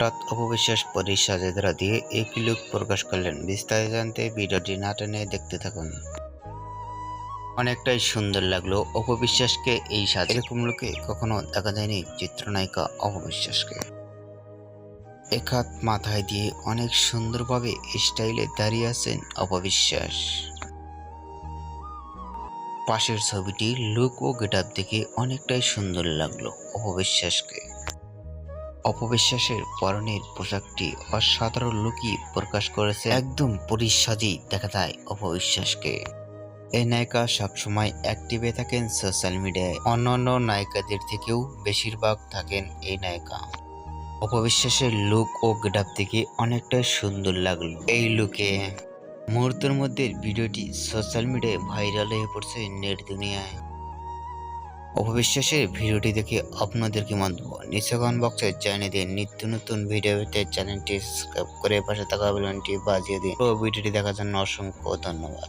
হঠাৎ অপবিশ্বাস পরীর সাজেদরা দিয়ে একই লুক প্রকাশ করলেন। বিস্তারিত জানতে ভিডিওটি না টেনে দেখতে থাকুন। অনেকটাই সুন্দর লাগল অপবিশ্বাসকে এই সাজ। এরকম লোকে কখনো দেখা যায়নি চিত্রনায়িকা অপবিশ্বাসকে। এক হাত মাথায় দিয়ে অনেক সুন্দরভাবে স্টাইলে দাঁড়িয়ে আছেন অপবিশ্বাস। পাশের ছবিটি লুক ও গেটআপ দেখে অনেকটাই সুন্দর লাগল অপবিশ্বাসকে। অপবিশ্বাসের পরনের পোশাকটি অসাধারণ লুকই প্রকাশ করেছে। একদম পরিসাজেই দেখা যায় অপবিশ্বাসকে। এই নায়িকা সবসময় অ্যাক্টিভে থাকেন সোশ্যাল মিডিয়ায় অন্যান্য নায়িকাদের থেকেও বেশিরভাগ থাকেন এই নায়িকা। অপবিশ্বাসের লুক ও গেটআপ থেকে অনেকটাই সুন্দর লাগল এই লুকে মুহূর্তের মধ্যে ভিডিওটি সোশ্যাল মিডিয়ায় ভাইরাল হয়ে পড়ছে নেট দুনিয়ায়। অপবিশ্বাসের ভিডিওটি দেখে আপনাদের কি মন্তব্য? নিচে কমেন্ট বক্সে জানিয়ে দিন, নিত্য নতুন ভিডিও পেতে চ্যানেলটি সাবস্ক্রাইব করে পাশে থাকা বেলনটি বাজিয়ে দিন। ভিডিওটি দেখার জন্য অসংখ্য ধন্যবাদ।